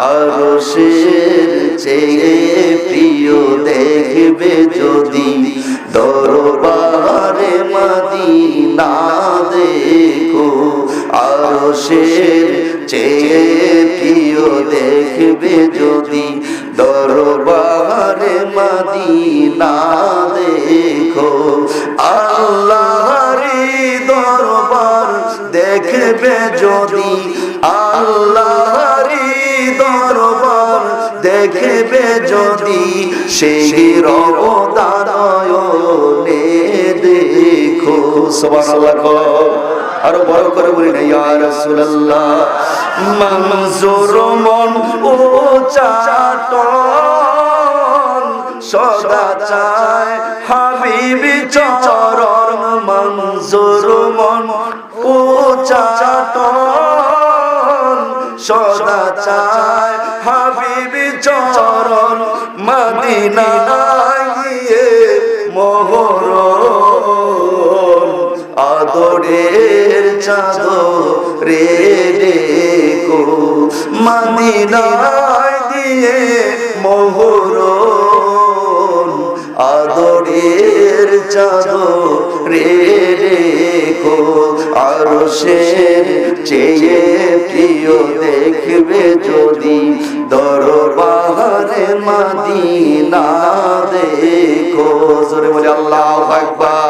আরশের চেয়ে প্রিয় দেখবে যদি দরবারে মদিনা দেখো, আরশের চেয়ে প্রিয় দেখবে যদি দরবারে মদিনা দেখো, আল্লাহরি দরবার দেখবে যদি দরবার দেখবে যদি সেই রবদানয়নে দেখো। আরও বড় করে বলি না, ইয়া রাসূলুল্লাহ মনজুর মন উচাটন সদা চায় হাবিবি চরণ। মনজুর মন উচাটন সদা চায় হাবিবি চরণ মদিনায় গিয়ে মোহরম আদরের চাঁদ রে দেখো মদিনায় দিয়ে মোহরম আদরের চাঁদ রে দেখো আরশের চেয়ে প্রিয় দেখবে দরবারে মাদিনা দেখো। জোরে বলে আল্লাহ আকবার।